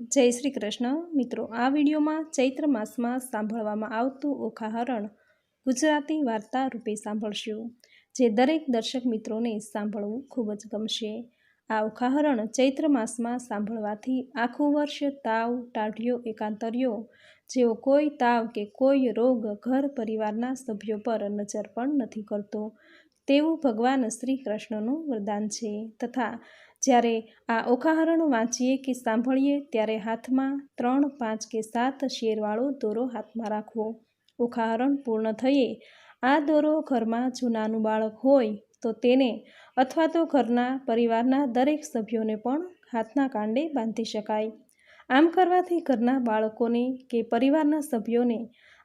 જય શ્રી કૃષ્ણ. મિત્રો, આ વિડીયોમાં ચૈત્ર માસમાં સાંભળવામાં આવતું ઓખાહરણ ગુજરાતી વાર્તા રૂપે સાંભળશું, જે દરેક દર્શક મિત્રોને સાંભળવું ખૂબ જ ગમશે. આ ઓખાહરણ ચૈત્ર માસમાં સાંભળવાથી આખું વર્ષ તાવ, ટાઢિયો, એકાંતરિયો જેવો કોઈ તાવ કે કોઈ રોગ ઘર પરિવારના સભ્યો પર નજર પણ નથી કરતો, તેવું ભગવાન શ્રી કૃષ્ણનું વરદાન છે તથા જ્યારે આ ઓખાહરણ વાંચીએ કે સાંભળીએ, ત્યારે હાથમાં ત્રણ, પાંચ કે સાત શેરવાળો દોરો હાથમાં રાખવો. ઓખાહરણ પૂર્ણ થઈએ આ દોરો ઘરમાં જૂનાનું બાળક હોય તો તેને અથવા તો ઘરના પરિવારના દરેક સભ્યોને પણ હાથના કાંડે બાંધી શકાય. આમ કરવાથી ઘરના બાળકોને કે પરિવારના સભ્યોને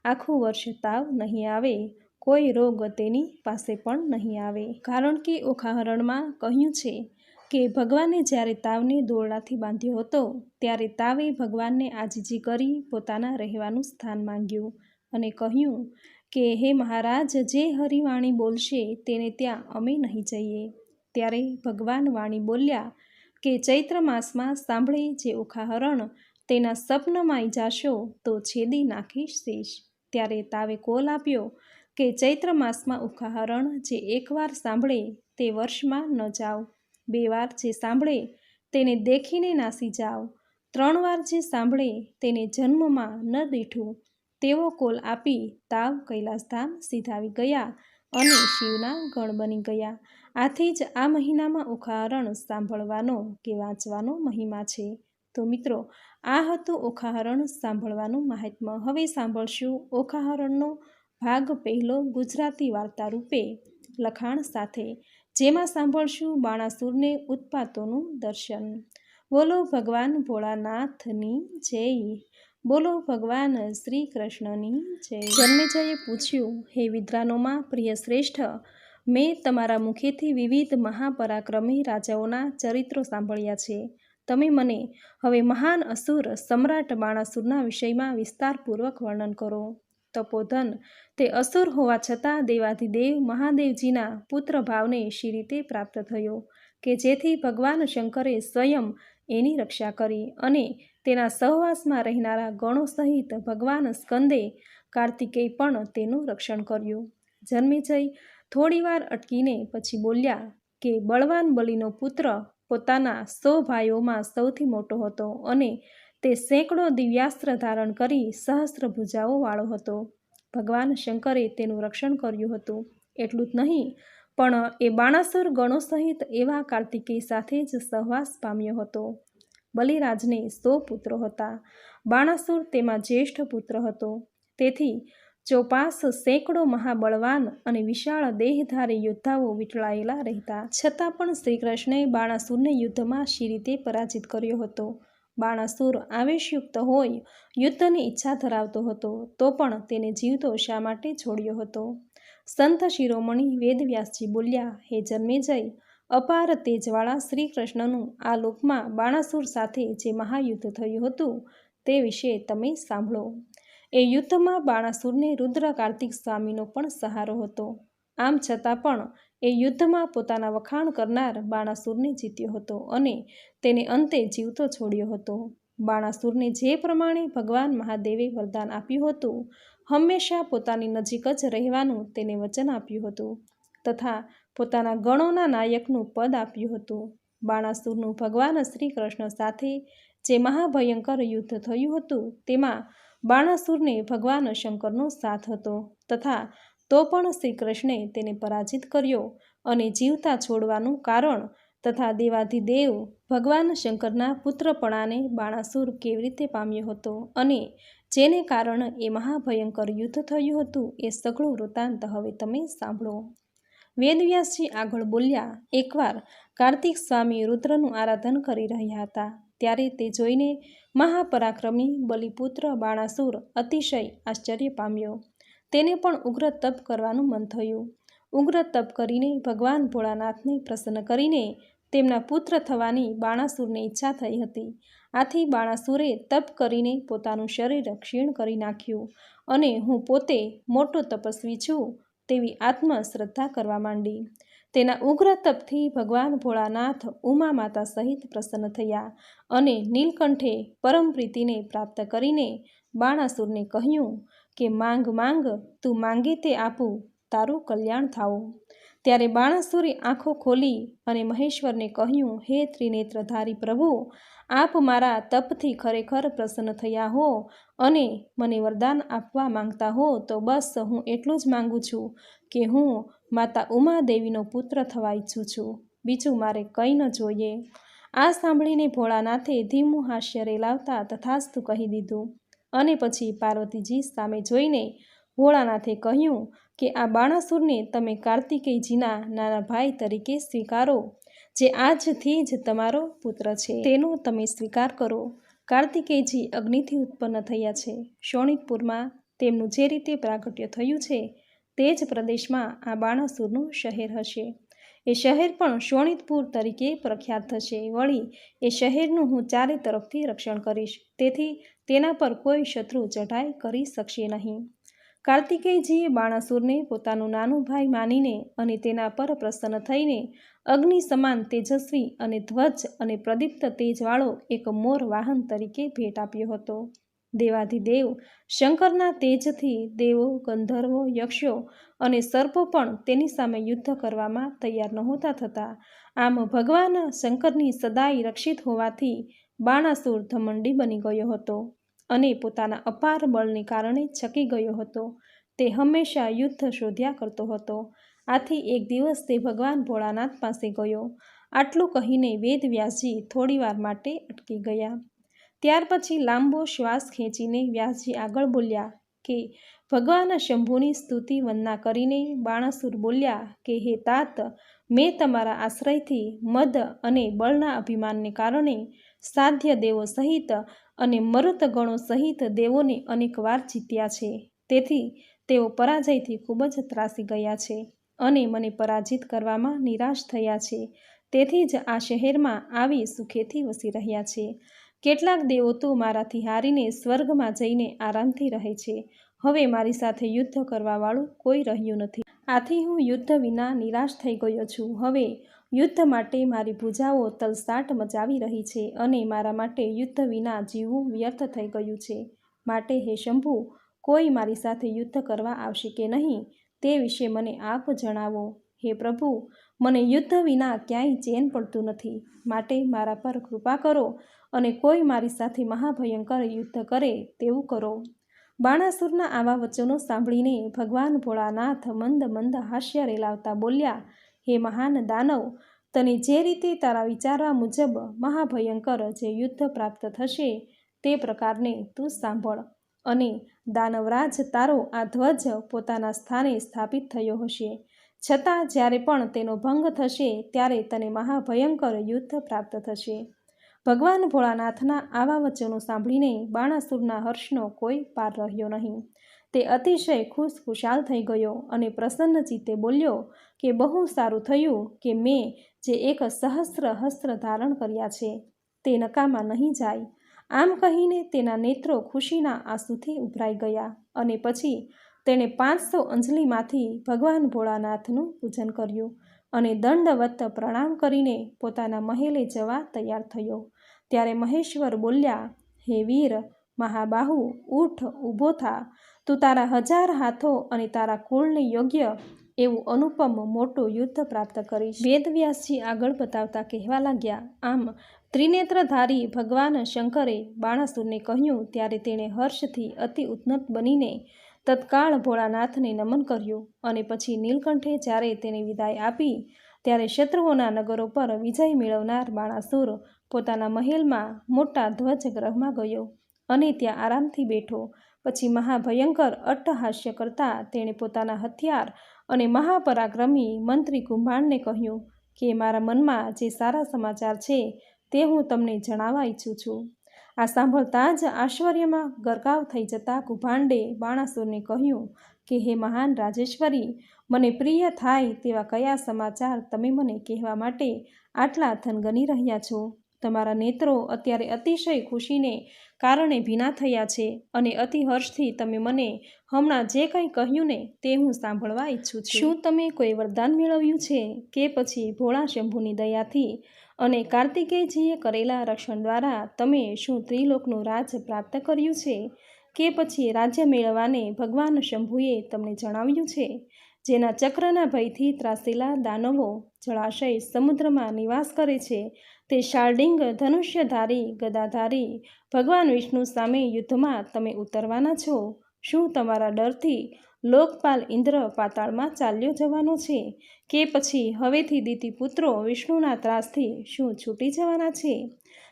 આખું વર્ષ તાવ નહીં આવે, કોઈ રોગ તેની પાસે પણ નહીં આવે. કારણ કે ઓખાહરણમાં કહ્યું છે કે ભગવાને જ્યારે તાવને દોરડાથી બાંધ્યો હતો, ત્યારે તાવે ભગવાનને આજીજી કરી પોતાના રહેવાનું સ્થાન માંગ્યું અને કહ્યું કે, હે મહારાજ, જે હરિવાણી બોલશે તેને ત્યાં અમે નહીં જઈએ. ત્યારે ભગવાન વાણી બોલ્યા કે, ચૈત્ર માસમાં સાંભળે જે ઉખાહરણ તેના સપનમાંય જાશો તો છેદી નાખીશ શેષ ત્યારે તાવે કોલ આપ્યો કે, ચૈત્ર માસમાં ઉખાહરણ જે એકવાર સાંભળે તે વર્ષમાં ન જાઓ. બે વાર જે સાંભળે તેને દેખીને નાસી જાઓ. ત્રણ વાર જે સાંભળે તેને જન્મમાં ન દીઠું. તેવો કોલ આપી તાવ કૈલાસધામ સીધાવી ગયા અને શિવના ગણ બની ગયા. આથી જ આ મહિનામાં ઉખાહરણ સાંભળવાનો કે વાંચવાનો મહિમા છે. તો મિત્રો, આ હતું ઉખાહરણ સાંભળવાનું મહાત્મ્ય. હવે સાંભળશું ઓખાહરણનો ભાગ પહેલો ગુજરાતી વાર્તા રૂપે લખાણ સાથે. જેમાં સાંભળશું બાણાસુરને ઉત્પાતોનું દર્શન. બોલો ભગવાન ભોળાનાથની જય. બોલો ભગવાન શ્રી કૃષ્ણની જય. જન્મેજયે પૂછ્યું, હે વિદ્રાનોમાં પ્રિય શ્રેષ્ઠ, મેં તમારા મુખેથી વિવિધ મહાપરાક્રમી રાજાઓના ચરિત્રો સાંભળ્યા છે. તમે મને હવે મહાન અસુર સમ્રાટ બાણાસુરના વિષયમાં વિસ્તારપૂર્વક વર્ણન કરો. તપોધન. તે અસુર હોવા છતાં દેવાધિદેવ મહાદેવજીના પુત્ર ભાવને શી રીતે પ્રાપ્ત થયો કે જેથી ભગવાન શંકરે સ્વયં એની રક્ષા કરી અને તેના સહવાસમાં રહેનારા ગણો સહિત ભગવાન સ્કંદે કાર્તિકેય પણ તેનું રક્ષણ કર્યું. જન્મેજય થોડીવાર અટકીને પછી બોલ્યા કે બળવાન બલિનો પુત્ર પોતાના સો ભાઈઓમાં સૌથી મોટો હતો અને તે સેંકડો દિવ્યાસ્ત્ર ધારણ કરી સહસ્ત્ર ભુજાઓ વાળો હતો. ભગવાન શંકરે તેનું રક્ષણ કર્યું હતું. એટલું જ નહીં, પણ એ બાણાસુર ગણો સહિત એવા કાર્તિકેય સાથે જ સહવાસ પામ્યો હતો. બલિરાજને સો પુત્રો હતા. બાણાસુર તેમાં જ્યેષ્ઠ પુત્ર હતો. તેથી ચોપાસ સેંકડો મહાબળવાન અને વિશાળ દેહધારી યોદ્ધાઓ વીંટળાયેલા રહેતા. છતાં પણ શ્રીકૃષ્ણએ બાણાસુરને યુદ્ધમાં શી રીતે પરાજિત કર્યો હતો? બાણાસુર આવેશયુક્ત હોય, યુદ્ધની ઈચ્છા ધરાવતો હતો, તો પણ તેને જીવતો શા માટે છોડ્યો હતો? સંત શિરોમણી વેદવ્યાસજી બોલ્યા, હે જન્મેજય, અપાર તેજવાળા શ્રી કૃષ્ણનું આ લોકમાં બાણાસુર સાથે જે મહાયુદ્ધ થયું હતું, તે વિશે તમે સાંભળો. એ યુદ્ધમાં બાણાસુરને રુદ્ર કાર્તિક સ્વામીનો પણ સહારો હતો. આમ છતાં પણ એ યુદ્ધમાં પોતાના વખાણ કરનાર બાણાસુરને જીત્યો હતો અને તેને અંતે જીવતો છોડ્યો હતો. બાણાસુરને જે પ્રમાણે ભગવાન મહાદેવે વરદાન આપ્યું હતું, હંમેશા પોતાની નજીક જ રહેવાનું તેને વચન આપ્યું હતું તથા પોતાના ગણોના નાયકનું પદ આપ્યું હતું. બાણાસુરનું ભગવાન શ્રી કૃષ્ણ સાથે જે મહાભયંકર યુદ્ધ થયું હતું, તેમાં બાણાસુરને ભગવાન શંકરનો સાથ હતો તથા તો પણ શ્રી કૃષ્ણે તેને પરાજિત કર્યો અને જીવતા છોડવાનું કારણ તથા દેવાધિદેવ ભગવાન શંકરના પુત્રપણાને બાણાસુર કેવી રીતે પામ્યો હતો અને જેને કારણ એ મહાભયંકર યુદ્ધ થયું હતું એ સઘળું વૃત્તાંત હવે તમે સાંભળો. વેદવ્યાસજી આગળ બોલ્યા, એકવાર કાર્તિક સ્વામી રુદ્રનું આરાધન કરી રહ્યા હતા, ત્યારે તે જોઈને મહાપરાક્રમી બલિપુત્ર બાણાસુર અતિશય આશ્ચર્ય પામ્યો. તેને પણ ઉગ્ર તપ કરવાનું મન થયું. ઉગ્ર તપ કરીને ભગવાન ભોળાનાથને પ્રસન્ન કરીને તેમના પુત્ર થવાની બાણાસુરને ઈચ્છા થઈ હતી. આથી બાણાસુરે તપ કરીને પોતાનું શરીર ક્ષીણ કરી નાખ્યું અને હું પોતે મોટો તપસ્વી છું તેવી આત્મશ્રદ્ધા કરવા માંડી. તેના ઉગ્ર તપથી ભગવાન ભોળાનાથ ઉમા માતા સહિત પ્રસન્ન થયા અને નીલકંઠે પરમ પ્રીતિને પ્રાપ્ત કરીને બાણાસુરને કહ્યું કે માંગ માંગ, તું માંગે તે આપું, તારું કલ્યાણ થાવું ત્યારે બાણાસુરે આંખો ખોલી અને મહેશ્વરને કહ્યું, હે ત્રિનેત્રધારી પ્રભુ, આપ મારા તપથી ખરેખર પ્રસન્ન થયા હો અને મને વરદાન આપવા માંગતા હો, તો બસ હું એટલું જ માંગુ છું કે હું માતા ઉમાદેવીનો પુત્ર થવા ઈચ્છું છું. બીજું મારે કંઈ ન જોઈએ. આ સાંભળીને ભોળાનાથે ધીમું હાસ્ય રેલાવતા તથાસ્તુ કહી દીધું. અને પછી પાર્વતીજી સામે જોઈને ભોળાનાથે કહ્યું કે આ બાણાસુરને તમે કાર્તિકેયજીના નાના ભાઈ તરીકે સ્વીકારો, જે આજથી જ તમારો પુત્ર છે. તેનો તમે સ્વીકાર કરો. કાર્તિકેયજી અગ્નિથી ઉત્પન્ન થયા છે. શોણિતપુરમાં તેમનું જે રીતે પ્રાગટ્ય થયું છે, તે જ પ્રદેશમાં આ બાણાસુરનું શહેર હશે. એ શહેર પણ શોણિતપુર તરીકે પ્રખ્યાત થશે. વળી, એ શહેરનું હું ચારે તરફથી રક્ષણ કરીશ. તેથી તેના પર કોઈ શત્રુ ચઢાઈ કરી શકશે નહીં. કાર્તિકેયજીએ બાણાસુરને પોતાનું નાનું ભાઈ માનીને અને તેના પર પ્રસન્ન થઈને અગ્નિ સમાન તેજસ્વી અને ધ્વજ અને પ્રદીપ્ત તેજવાળો એક મોર વાહન તરીકે ભેટ આપ્યો હતો. દેવાધિદેવ, શંકરના તેજથી દેવો, ગંધર્વો, યક્ષો અને સર્પો પણ તેની સામે યુદ્ધ કરવામાં તૈયાર નહોતા થતા. આમ ભગવાન શંકરની સદાય રક્ષિત હોવાથી બાણાસુર ધમંડી બની ગયો હતો અને પોતાના અપાર બળને કારણે છકી ગયો હતો. તે હંમેશા યુદ્ધ શોધ્યા કરતો હતો. આથી એક દિવસ તે ભગવાન ભોળાનાથ પાસે ગયો. આટલું કહીને વેદવ્યાસજી થોડીવાર માટે અટકી ગયા. ત્યાર પછી લાંબો શ્વાસ ખેંચીને વ્યાસજી આગળ બોલ્યા કે, ભગવાન શંભુની સ્તુતિ વંદના કરીને બાણાસુર બોલ્યા કે, હે તાત, મેં તમારા આશ્રયથી મદ અને બળના અભિમાનને કારણે સાધ્ય દેવો સહિત અને મરુત સહિત દેવોને અનેકવાર જીત્યા છે. તેથી તેઓ પરાજયથી ખૂબ જ ત્રાસી ગયા છે અને મને પરાજિત કરવામાં નિરાશ થયા છે. તેથી જ આ શહેરમાં આવી સુખેથી વસી રહ્યા છે. કેટલાક દેવો તો મારાથી હારીને સ્વર્ગમાં જઈને આરામથી રહે છે. હવે મારી સાથે યુદ્ધ કરવાવાળું કોઈ રહ્યું નથી. આથી હું યુદ્ધ વિના નિરાશ થઈ ગયો છું. હવે યુદ્ધ માટે મારી ભૂજાઓ તલસાટ મચાવી રહી છે અને મારા માટે યુદ્ધ વિના જીવવું વ્યર્થ થઈ ગયું છે. માટે હે શંભુ, કોઈ મારી સાથે યુદ્ધ કરવા આવશે કે નહીં તે વિશે મને આપ જણાવો. હે પ્રભુ મને યુદ્ધ વિના ક્યાંય ચેન પડતું નથી. માટે મારા પર કૃપા કરો અને કોઈ મારી સાથે મહાભયંકર યુદ્ધ કરે તેવું કરો. બાણાસુરના આવા વચનો સાંભળીને ભગવાન ભોળાનાથ મંદ મંદ હાસ્ય રેલાવતા બોલ્યા, હે મહાન દાનવ, તને જે રીતે તારા વિચારવા મુજબ મહાભયંકર જે યુદ્ધ પ્રાપ્ત થશે તે પ્રકારને તું સાંભળ અને દાનવરાજ તારો આ ધ્વજ પોતાના સ્થાને સ્થાપિત થયો હશે. છતાં જ્યારે પણ તેનો ભંગ થશે, ત્યારે તને મહાભયંકર યુદ્ધ પ્રાપ્ત થશે. ભગવાન ભોળાનાથના આવા વચનો સાંભળીને બાણાસુરના હર્ષનો કોઈ પાર રહ્યો નહીં. તે અતિશય ખુશ ખુશાલ થઈ ગયો અને પ્રસન્ન ચિત્તે બોલ્યો કે, બહુ સારું થયું કે મેં જે એક સહસ્ત્ર હસ્ત્ર ધારણ કર્યા છે, તે નકામાં નહીં જાય. આમ કહીને તેના નેત્રો ખુશીના આંસુથી ઉભરાઈ ગયા અને પછી તેણે પાંચસો અંજલિમાંથી ભગવાન ભોળાનાથનું પૂજન કર્યું અને દંડવત પ્રણામ કરીને પોતાના મહેલે જવા તૈયાર થયો. ત્યારે મહેશ્વર બોલ્યા, હે વીર, મહાબાહુ, ઊઠ, ઊભો થા. તું તારા હજાર હાથો અને તારા કુળને યોગ્ય એવું અનુપમ મોટું યુદ્ધ પ્રાપ્ત કરીશ. વેદવ્યાસજી આગળ બતાવતા કહેવા લાગ્યા, આમ ત્રિનેત્રધારી ભગવાન શંકરે બાણાસુરને કહ્યું, ત્યારે તેણે હર્ષથી અતિ ઉન્નત બનીને તત્કાળ ભોળાનાથને નમન કર્યું અને પછી નીલકંઠે જ્યારે તેને વિદાય આપી, ત્યારે શત્રુઓના નગરો પર વિજય મેળવનાર બાણાસુર પોતાના મહેલમાં મોટા ધ્વજગ્રહમાં ગયો અને ત્યાં આરામથી બેઠો. પછી મહાભયંકર અટ્ટહાસ્ય કરતા તેણે પોતાના હથિયાર અને મહાપરાક્રમી મંત્રી કુંભાણને કહ્યું કે, મારા મનમાં જે સારા સમાચાર છે તે હું તમને જણાવવા ઈચ્છું છું. આ સાંભળતા જ આશ્ચર્યમાં ગરકાવ થઈ જતા કુભાંડે બાણાસુરને કહ્યું કે, હે મહાન રાજેશ્વરી, મને પ્રિય થાય તેવા કયા સમાચાર તમે મને કહેવા માટે આટલા થનગની રહ્યા છો? તમારા નેત્રો અત્યારે અતિશય ખુશીને કારણે ભીના થયા છે અને અતિ હર્ષથી તમે મને હમણાં જે કંઈ કહ્યું ને તે હું સાંભળવા ઈચ્છું છું. શું તમે કોઈ વરદાન મેળવ્યું છે કે પછી ભોળા શંભુની દયાથી અને કાર્તિકેયજીએ કરેલા રક્ષણ દ્વારા તમે શું ત્રિલોકનું રાજ પ્રાપ્ત કર્યું છે? કે પછી રાજ્ય મેળવવાને ભગવાન શંભુએ તમને જણાવ્યું છે? જેના ચક્રના ભયથી ત્રાસેલા દાનવો જળાશય સમુદ્રમાં નિવાસ કરે છે, તે શાર્ડિંગ ધનુષ્યધારી ગદાધારી ભગવાન વિષ્ણુ સામે યુદ્ધમાં તમે ઉતરવાના છો? શું તમારા ડરથી લોકપાલ ઇન્દ્ર પાતાળમાં ચાલ્યો જવાનો છે કે પછી હવેથી દીતી પુત્રો વિષ્ણુના ત્રાસથી શું છૂટી જવાના છે?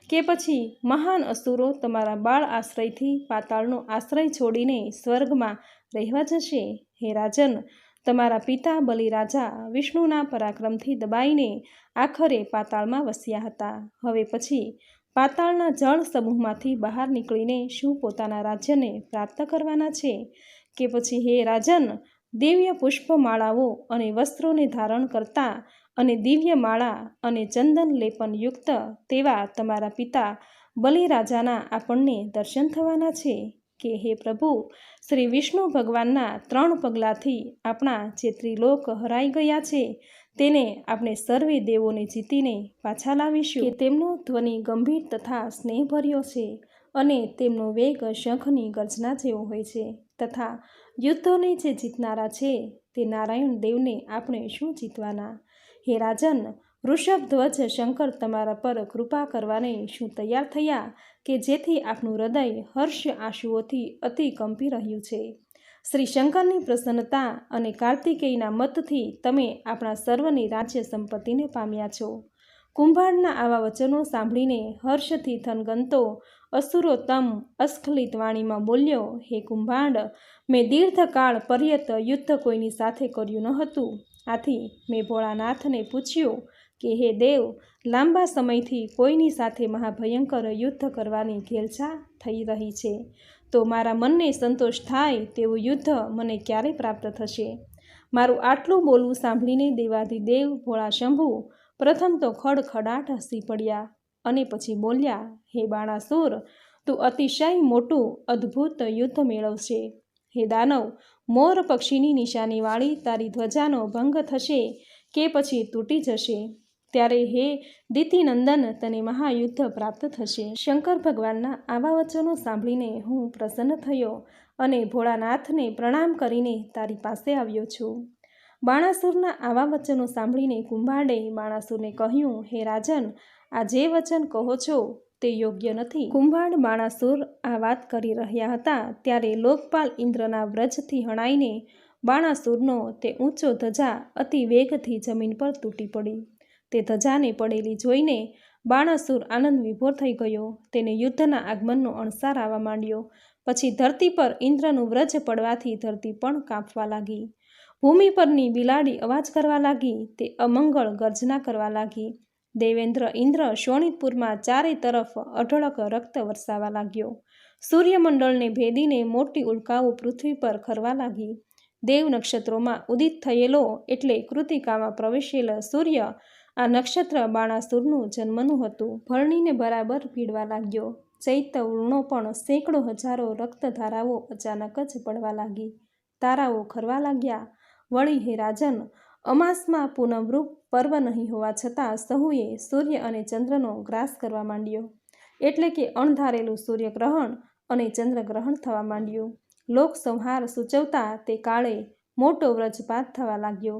કે પછી મહાન અસુરો તમારા બાળ આશ્રયથી પાતાળનો આશ્રય છોડીને સ્વર્ગમાં રહેવા જશે? હે રાજન, તમારા પિતા બલિરાજા વિષ્ણુના પરાક્રમથી દબાઈને આખરે પાતાળમાં વસ્યા હતા. હવે પછી પાતાળના જળ સમૂહમાંથી બહાર નીકળીને શું પોતાના રાજ્યને પ્રાપ્ત કરવાના છે? કે પછી હે રાજન, દિવ્ય પુષ્પમાળાઓ અને વસ્ત્રોને ધારણ કરતા અને દિવ્ય માળા અને ચંદન લેપનયુક્ત તેવા તમારા પિતા બલિરાજાના આપણને દર્શન થવાના છે. કે હે પ્રભુ, શ્રી વિષ્ણુ ભગવાનના ત્રણ પગલાંથી આપણા જે ત્રિલોક હરાઈ ગયા છે, તેને આપણે સર્વે દેવોને જીતીને પાછા લાવીશું. કે તેમનો ધ્વનિ ગંભીર તથા સ્નેહભર્યો છે અને તેમનો વેગ શંખની ગર્જના જેવો હોય છે. તથા યુદ્ધોને જે જીતનારા છે તે નારાયણ દેવને આપણે શું જીતવાના? હે રાજન વૃષભધ્વજ શંકર તમારા પર કૃપા કરવાને શું તૈયાર થયા કે જેથી આપનું હૃદય હર્ષ આંસુઓથી અતિ કંપી રહ્યું છે? શ્રી શંકરની પ્રસન્નતા અને કાર્તિકેયના મતથી તમે આપણા સર્વની રાજ્ય સંપત્તિને પામ્યા છો. કુંભારના આવા વચનો સાંભળીને હર્ષથી થનગનતો અસુરોત્તમ અસ્ખલિત વાણીમાં બોલ્યો, હે કુંભાંડ, મેં દીર્ઘકાળ પર્યત યુદ્ધ કોઈની સાથે કર્યું ન હતું. આથી મેં ભોળાનાથને પૂછ્યું કે, હે દેવ, લાંબા સમયથી કોઈની સાથે મહાભયંકર યુદ્ધ કરવાની ઘેલછા થઈ રહી છે? તો મારા મનને સંતોષ થાય તેવું યુદ્ધ મને ક્યારે પ્રાપ્ત થશે? મારું આટલું બોલવું સાંભળીને દેવાધિદેવ ભોળા શંભુ પ્રથમ તો ખડખડાટ હસી પડ્યા. અને પછી બોલ્યા, હે બાણાસુર તું અતિશય મોટું, અદ્ભુત યુદ્ધ મેળવશે. હે દાનવ, મોર પક્ષીની નિશાનીવાળી તારી ધ્વજાનો ભંગ થશે કે પછી તૂટી જશે. ત્યારે હે દિતિનંદન, તને મહાયુદ્ધ પ્રાપ્ત થશે. શંકર ભગવાનના આવા વચનો સાંભળીને હું પ્રસન્ન થયો અને ભોળાનાથને પ્રણામ કરીને તારી પાસે આવ્યો છું. બાણાસુરના આવા વચનો સાંભળીને કુંભાડે બાણાસુરને કહ્યું, હે રાજન આ જે વચન કહો છો તે યોગ્ય નથી. કુંભાડ બાણાસુર આ વાત કરી રહ્યા હતા ત્યારે લોકપાલ ઇન્દ્રના વ્રજથી હણાઈને બાણાસુરનો તે ઊંચો ધજા અતિ વેગથી જમીન પર તૂટી પડી. તે ધજાને પડેલી જોઈને બાણાસુર આનંદ વિભોર થઈ ગયો. તેને યુદ્ધના આગમનનો અણસાર આવવા માંડ્યો. પછી ધરતી પર ઇન્દ્રનું વ્રજ પડવાથી ધરતી પણ કાંપવા લાગી. ભૂમિ પરની બિલાડી અવાજ કરવા લાગી. તે અમંગળ ગર્જના કરવા લાગી. દેવેન્દ્ર ઇન્દ્ર શોણિતપુરમાં ચારે તરફ અઢળક રક્ત વરસાવા લાગ્યો. સૂર્યમંડળને ભેદીને મોટી ઉલ્કાઓ પૃથ્વી પર ખરવા લાગી. દેવ નક્ષત્રોમાં ઉદિત થયેલો એટલે કૃતિકામાં પ્રવેશેલ સૂર્ય આ નક્ષત્ર બાણાસુરનું જન્મનું હતું. ભરણીને બરાબર પીડવા લાગ્યો. ચૈત્યવૃણો પણ સેંકડો હજારો રક્તધારાઓ અચાનક જ પડવા લાગી. તારાઓ ખરવા લાગ્યા. વળી હે રાજન અમાસમાં પૂનમરૂપ પર્વ નહીં હોવા છતાં સહુએ સૂર્ય અને ચંદ્રનો ગ્રાસ કરવા માંડ્યો. એટલે કે અણધારેલું સૂર્યગ્રહણ અને ચંદ્રગ્રહણ થવા માંડ્યું. લોક સંહાર સૂચવતા તે કાળે મોટો વ્રજપાત થવા લાગ્યો.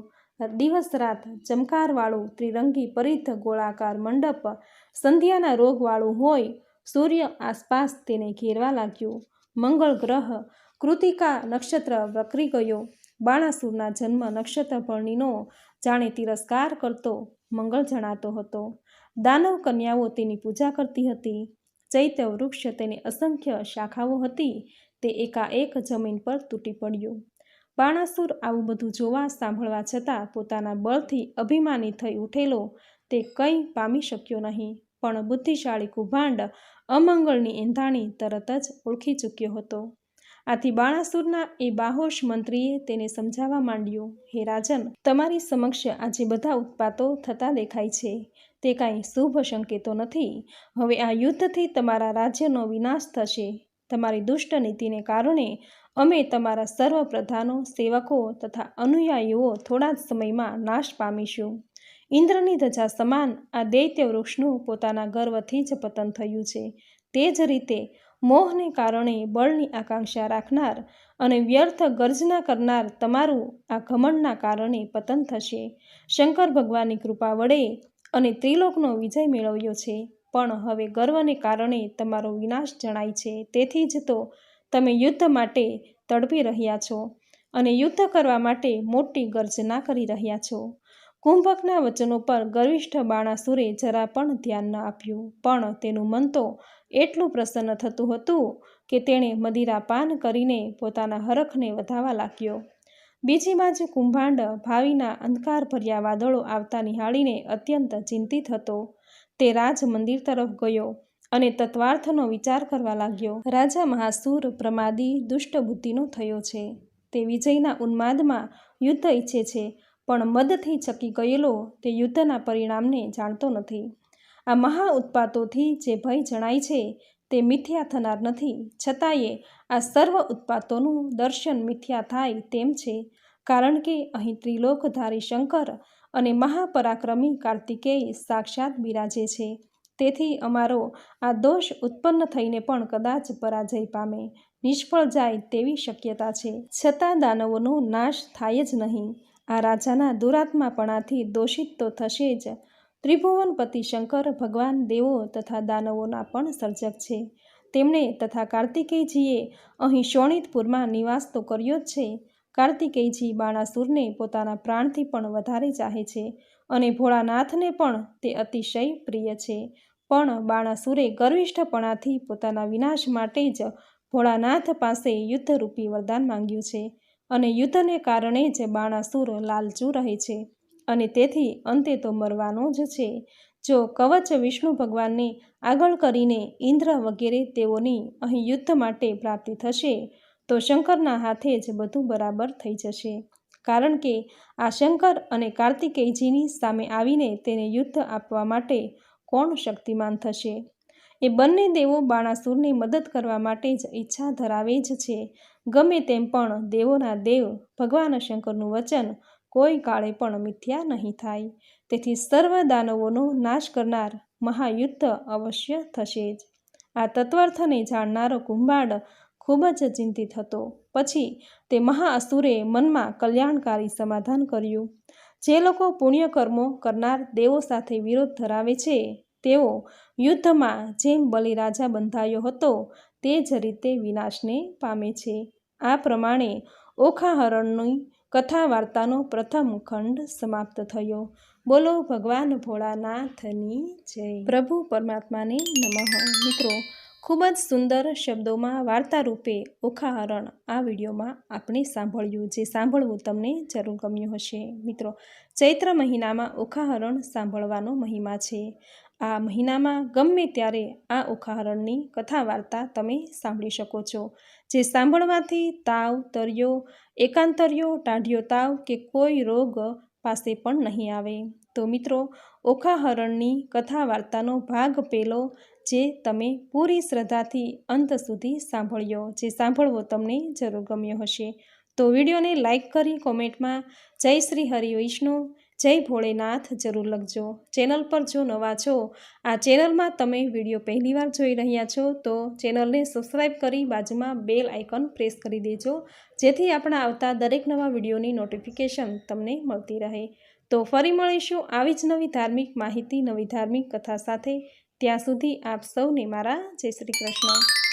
દિવસ રાત ચમકારવાળું ત્રિરંગી પરિધ ગોળાકાર મંડપ સંધ્યાના રોગવાળું હોય સૂર્ય આસપાસ તેને ઘેરવા લાગ્યું. મંગળ ગ્રહ કૃતિકા નક્ષત્ર વકરી ગયો. બાણાસુરના જન્મ નક્ષત્રભરણીનો જાણે તિરસ્કાર કરતો મંગળ જણાતો હતો. દાનવ કન્યાઓ તેની પૂજા કરતી હતી. ચૈત્ય વૃક્ષ તેની અસંખ્ય શાખાઓ હતી. તે એકાએક જમીન પર તૂટી પડ્યું. બાણાસુર આવું બધું જોવા સાંભળવા છતાં પોતાના બળથી અભિમાની થઈ ઉઠેલો તે કંઈ પામી શક્યો નહીં. પણ બુદ્ધિશાળી કુભાંડ અમંગળની એંધાણી તરત જ ઓળખી ચૂક્યો હતો. આથી બાણાસુરના એ બાહોશ મંત્રીએ તેને સમજાવવા માંડ્યું, હે રાજન, તમારી સમક્ષ આજે બધા ઉત્પાતો થતા દેખાય છે. તે કાંઈ શુભ સંકેતો નથી. હવે આ યુદ્ધથી તમારા રાજ્યનો વિનાશ થશે. તમારી દુષ્ટ નીતિને કારણે અમે તમારા સર્વ પ્રધાનો સેવકો તથા અનુયાયીઓ થોડા જ સમયમાં નાશ પામીશું. ઇન્દ્રની ધજા સમાન આ દૈત્ય વૃક્ષનું પોતાના ગર્વથી જ પતન થયું છે. તે જ રીતે મોહને કારણે બળની આકાંક્ષા રાખનાર અને વ્યર્થ ગર્જના કરનાર તમારું આ ઘમંડના કારણે પતન થશે. શંકર ભગવાનની કૃપા વડે અને ત્રિલોકનો વિજય મેળવ્યો છે. પણ હવે ગર્વને કારણે તમારો વિનાશ જણાય છે. તેથી જ તો તમે યુદ્ધ માટે તડપી રહ્યા છો અને યુદ્ધ કરવા માટે મોટી ગર્જના કરી રહ્યા છો. કુંભકના વચનો પર ગર્વિષ્ઠ બાણાસુરે જરા પણ ધ્યાન ન આપ્યું. પણ તેનું મન તો એટલું પ્રસન્ન થતું હતું કે તેણે મદિરા પાન કરીને પોતાના હરખને વધાવા લાગ્યો. બીજી બાજુ કુંભાંડ ભાવિના અંધકારભર્યા વાદળો આવતા નિહાળીને અત્યંત ચિંતિત હતો. તે રાજ મંદિર તરફ ગયો અને તત્વાર્થનો વિચાર કરવા લાગ્યો. રાજા મહાસુર પ્રમાદી દુષ્ટ બુદ્ધિનો થયો છે. તે વિજયના ઉન્માદમાં યુદ્ધ ઈચ્છે છે પણ મદથી ચકી ગયેલો તે યુદ્ધના પરિણામને જાણતો નથી. આ મહા ઉત્પાતોથી જે ભય જણાય છે તે મિથ્યા થનાર નથી. છતાંયે આ સર્વ ઉત્પાતોનું દર્શન મિથ્યા થાય તેમ છે. કારણ કે અહીં ત્રિલોકધારી શંકર અને મહાપરાક્રમી કાર્તિકેય સાક્ષાત બિરાજે છે. તેથી અમારો આ દોષ ઉત્પન્ન થઈને પણ કદાચ પરાજય પામે. નિષ્ફળ જાય તેવી શક્યતા છે. છતાં દાનવોનો નાશ થાય જ નહીં. આ રાજાના દુરાત્માપણાથી દોષિત તો થશે જ. ત્રિભુવનપતિ શંકર ભગવાન દેવો તથા દાનવોના પણ સર્જક છે. તેમણે તથા કાર્તિકેયજીએ અહીં શોણિતપુરમાં નિવાસ તો કર્યો જ છે. કાર્તિકેયજી બાણાસુરને પોતાના પ્રાણથી પણ વધારે ચાહે છે અને ભોળાનાથને પણ તે અતિશય પ્રિય છે. પણ બાણાસુરે ગર્વિષ્ઠપણાથી પોતાના વિનાશ માટે જ ભોળાનાથ પાસે યુદ્ધરૂપી વરદાન માંગ્યું છે. અને યુદ્ધને કારણે જ બાણાસુર લાલચું રહે છે અને તેથી અંતે તો મરવાનો જ છે. જો કવચ વિષ્ણુ ભગવાનને આગળ કરીને ઇન્દ્ર વગેરે તેઓની અહીં યુદ્ધ માટે પ્રાપ્તિ થશે, તો શંકરના હાથે જ બધું બરાબર થઈ જશે. કારણ કે આ શંકર અને કાર્તિકેયજીની સામે આવીને તેને યુદ્ધ આપવા માટે કોણ શક્તિમાન થશે? એ બંને દેવો બાણાસુરને મદદ કરવા માટે જ ઈચ્છા ધરાવે જ છે. ગમે તેમ પણ દેવોના દેવ ભગવાન શંકરનું વચન કોઈ કાળે પણ મિથ્યા નહીં થાય. તેથી સર્વ દાનવોનો નાશ કરનાર મહાયુદ્ધ અવશ્ય થશે જ. આ તત્વાર્થને જાણનારો કુંભાડ ખૂબ જ ચિંતિત હતો. પછી તે મહાઅસુરે મનમાં કલ્યાણકારી સમાધાન કર્યું. જે લોકો પુણ્યકર્મો કરનાર દેવો સાથે વિરોધ ધરાવે છે, તેઓ યુદ્ધમાં જેમ બલિરાજા બંધાયો હતો, તે જ રીતે વિનાશને પામે છે. આ પ્રમાણે ઓખાહરણની કથા વાર્તાનો પ્રથમ ખંડ સમાપ્ત થયો. બોલો ભગવાન ભોળાનાથની જય. પ્રભુ પરમાત્માને નમઃ. મિત્રો, ખૂબ જ સુંદર શબ્દોમાં વાર્તા રૂપે ઓખાહરણ આ વિડીયોમાં આપણે સાંભળ્યું જે સાંભળવું તમને જરૂર ગમ્યું હશે. મિત્રો, ચૈત્ર મહિનામાં ઓખાહરણ સાંભળવાનો મહિમા છે. આ મહિનામાં ગમે ત્યારે આ ઓખાહરણની કથા વાર્તા તમે સાંભળી શકો છો. જે સાંભળવાથી તાવ, તર્યો, એકાંતર્યો, ટાઢિયો તાવ કે કોઈ રોગ પાસે પણ નહીં આવે. તો મિત્રો, ઓખાહરણની કથા વાર્તાનો ભાગ પેલો જે તમે પૂરી શ્રદ્ધાથી અંત સુધી સાંભળ્યો, જે સાંભળવો તમને જરૂર ગમ્યો હશે. તો વિડીયોને લાઈક કરી કોમેન્ટમાં જય શ્રી હરિ વિષ્ણુ. જય ભોળેનાથ જરૂર લખજો. ચેનલ પર જો નવા છો, આ ચેનલમાં તમે વીડિયો પહેલીવાર જોઈ રહ્યા છો, તો ચેનલને સબસ્ક્રાઈબ કરી બાજુમાં બેલ આઇકન પ્રેસ કરી દેજો, જેથી આપણા આવતા દરેક નવા વિડીયોની નોટિફિકેશન તમને મળતી રહે. તો ફરી મળીશું આવી જ નવી ધાર્મિક માહિતી, નવી ધાર્મિક કથા સાથે. ત્યાં સુધી આપ સૌને મારા જય શ્રી કૃષ્ણ.